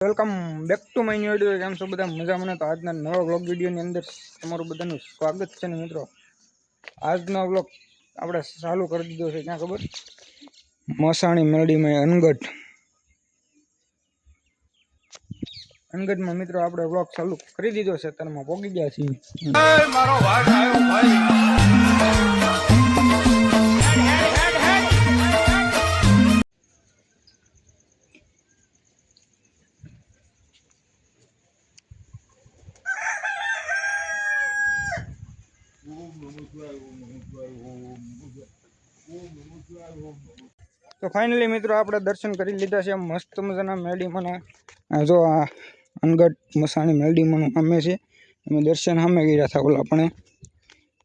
Welcome back to my new video કેમ છો બધા? મજા મને તો આજના નવા વ્લોગ વિડીયોની અંદર તમારું બધાનું સ્વાગત છે ને મિત્રો? આજનો વ્લોગ આપણે ચાલુ કરી દીધો છે. ક્યાં ખબર? મસાણી મેલડીમાં અનગઢ. અનગઢમાં મિત્રો આપણે વ્લોગ ચાલુ કરી દીધો છે. તનમાં પોગી ગયા છીએ. તો ફાઇનલી મિત્રો આપણે દર્શન કરી લીધા છે. મસ્ત મજાના મેલડીમાંના આ જો આ અનગઢ મસાણી મેલડીમાંનું સામે છે. અમે દર્શન સામે કર્યા હતા ઓલા આપણે.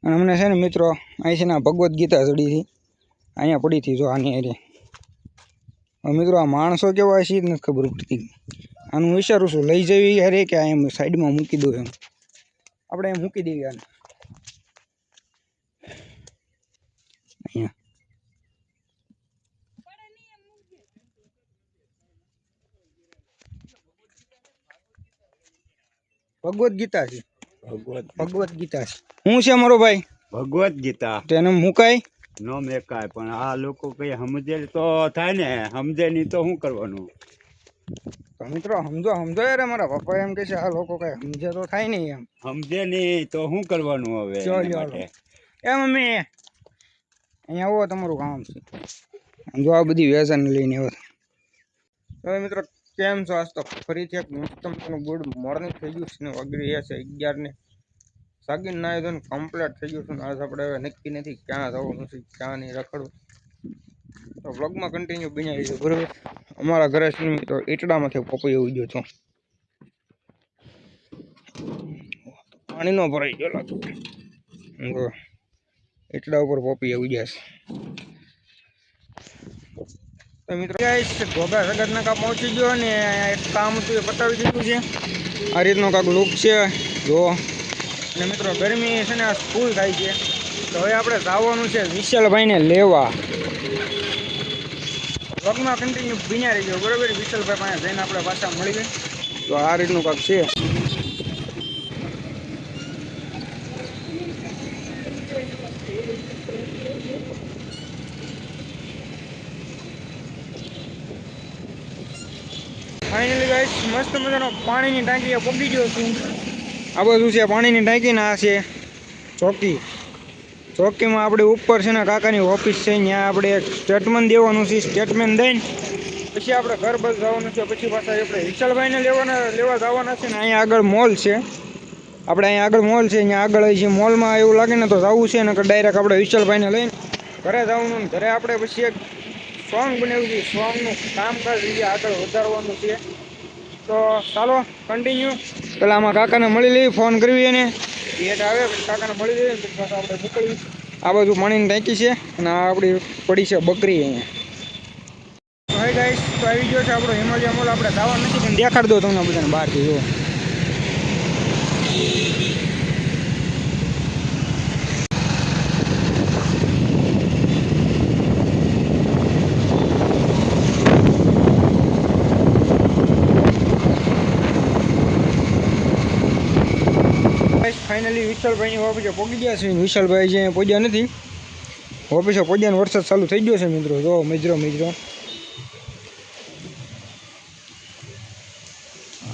અને અમને છે ને મિત્રો, અહીં છે ને ભગવદ્ ગીતા ચડી હતી. અહીંયા પડી હતી જો આની હવે મિત્રો આ માણસો કેવા છે જ નથી ખબર પડતી. આનું વિચારું છું, લઈ જવી અરે કે એમ સાઈડમાં મૂકી દઉં એમ. આપણે એમ મૂકી દઈએ ભગવદ્ ગીતા છે. ભગવત ભગવદ્ ગીતા છે. હું છે મારો ભાઈ? ભગવદ ગીતા. તેને મુકાય નો મેકાય પણ આ લોકો કઈ સમજે તો થાય ને. સમજે નહીં તો શું કરવાનું? મિત્રો સમજો સમજો યાર મારા પપ્પા એમ કે છે આ લોકો કઈ સમજે તો થાય નહીં એમ. સમજે નહીં તો શું કરવાનું હવે એ મમ્મી અહીંયા આવો તમારું કામ છે. જો આ બધી વ્યસન લઈને આવો. હવે મિત્રો કેમ છો? આજ તો ફરીથી એક મસ્ત ગુડ મોર્નિંગ થઈ ગયું છે ને વાગી રહ્યા છે અગિયાર ને. સાગીન ના ધોઈને કમ્પ્લીટ થઈ ગયું છે આજ આપણે હવે નક્કી નથી ક્યાં જવાનું છે, ક્યાં નહીં રખડવું. તો વ્લોગમાં કન્ટિન્યુ બનાવી રહીશું, બરાબર? અમારા ઘરે છે ને ઈટડામાંથી પપૈયો ઉગ્યો છો. પાણી નો ભરાઈ ગયો લાગતું. જો ઉપર પપૈયા ઉગ્યા છે. તો મિત્રો ઘોઘા સગત નાકા પહોંચી ગયો ને એક કામ હતું, એ પતાવી દીધું છે. આ રીતનો કાંક લુક છે, જો. અને મિત્રો, ગરમી છે ને આ ફૂલ થાય છે. તો હવે આપણે જવાનું છે વિશાલભાઈને લેવા. વગમાં કન્ટિન્યુ ભીના રહી ગયો બરોબર? વિશાલભાઈ પાસે જઈને આપણે પાછા મળી ગઈ તો આ રીતનું કાંક છે ફાઇનલી ગાઈસ મસ્ત મજાનો પાણીની ટાંકી પગી ગયો છું. આ બધું છે પાણીની ટાંકી ને આ છે ચોકી. ચોકીમાં આપણે ઉપર છે ને કાકાની ઓફિસ છે, ત્યાં આપણે એક સ્ટેટમેન્ટ દેવાનું છે સ્ટેટમેન્ટ દઈને પછી આપણે ઘર બસ જવાનું છે, પછી પાછા આપણે વિશાલભાઈને લેવાના, લેવા જવાના છે ને અહીંયા આગળ મોલ છે. આપણે અહીંયા આગળ મોલ છે અહીંયા આગળ છે મોલમાં એવું લાગે ને તો જવું છે ને ડાયરેક્ટ આપણે વિશાલભાઈને લઈને ઘરે જવાનું ઘરે આપણે પછી એક સોંગ બનાવ્યું છે, સોંગનું કામકાજ આગળ વધારવાનું છે. તો ચાલો કન્ટિન્યુ પેલા આમાં કાકાને મળી લઈએ ફોન કરવી એને. ભેટ આવે કાકાને મળી લઈએ આપણે મોકલવી આ બાજુ પાણીની ટાંકી છે અને આ આપણી પડી છે બકરી અહીંયા. હવે ગાઈસ તો આવી ગયો છે આપણો હિમાલય મોલ. આપણે દાવા નથી પણ દેખાડ દો તમને બધાને બહારથી જો ફાઇનલી વિશાલભાઈની ઓફિસે પહોંચી ગયા છે વિશાલભાઈ જે પહોંચ્યા નથી, ઓફિસે પહોંચ્યાનો વરસાદ ચાલુ થઈ ગયો છે મિત્રો. જો, મિત્રો મિત્રો.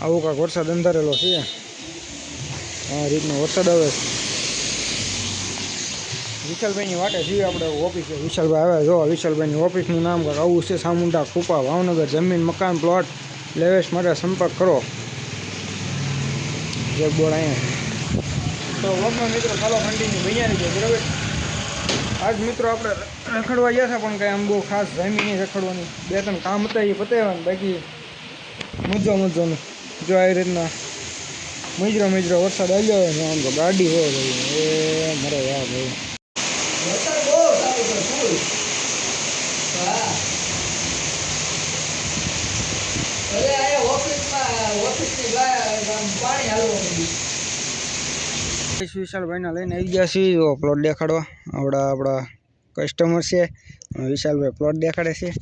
આવો કાંક વરસાદ અંધારેલો છે. આ રીતનો વરસાદ આવે છે. વિશાલભાઈની વાટે છીએ આપણે ઓફિસે. વિશાલભાઈ આવે, જો, વિશાલભાઈની ઓફિસનું નામ કાંક આવું છે. સામુંડા, કુપા, ભાવનગર, જમીન, મકાન, પ્લોટ લેવેશ માટે સંપર્ક કરો. જે બોર્ડ અહીંયા. તો વગમાં મિત્રો ચાલો કન્ટિન્યુ બન્યા રહીજો બરાબર? આજ મિત્રો આપણે રખડવા ગયા હતા, પણ કાંઈ આમ બહુ ખાસ જામી નહીં રખડવાની. બે ત્રણ કામ હતા, એ પતાવવાનું બાકી મજો મજોનું. જો આવી રીતના મજરો મજરો વરસાદ આવ્યો હોય ને, આમ તો ગાડી હોય, એ મરે યાર ભાઈ વિશાલભાઈને લઈને આવી ગયા છીએ. જો પ્લોટ દેખાડવા. આપણા આપણા કસ્ટમર છે. વિશાલભાઈ પ્લોટ દેખાડે છે.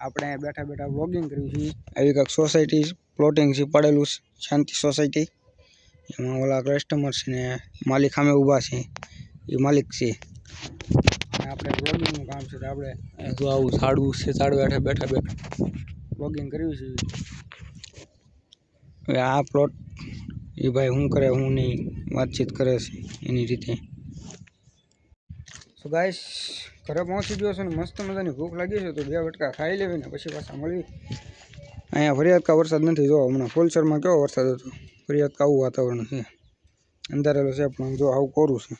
આપણે બેઠા બેઠા વ્લોગિંગ કર્યું છે. આવી કંઈક સોસાયટી પ્લોટિંગ છે, પડેલું છે. શાંતિ સોસાયટી એમાં ઓલા કસ્ટમર છે ને માલિક સામે ઊભા છે. એ માલિક છે. આપણે વ્લોગિંગનું કામ છે તો આપણે જો આવું ઝાડવું છે, ઝાડ બેઠા બેઠા બેઠા વ્લોગિંગ કર્યું છે. હવે આ પ્લોટ એ ભાઈ શું કરે, હું નહીં, વાતચીત કરે છે એની રીતે. સો ગાઈશ ઘરે પહોંચી ગયો છે ને મસ્ત મજાની ભૂખ લાગી છે, તો બે વટકા ખાઈ લેવી ને પછી પાછા મળવી. અહીંયા ફરિયાદ કા વરસાદ નથી જો હમણાં ફૂલસરમાં કેવો વરસાદ હતો? ફરિયાદ કાવું વાતાવરણ છે, અંધારેલો છે પણ જો આવું કોરું છે.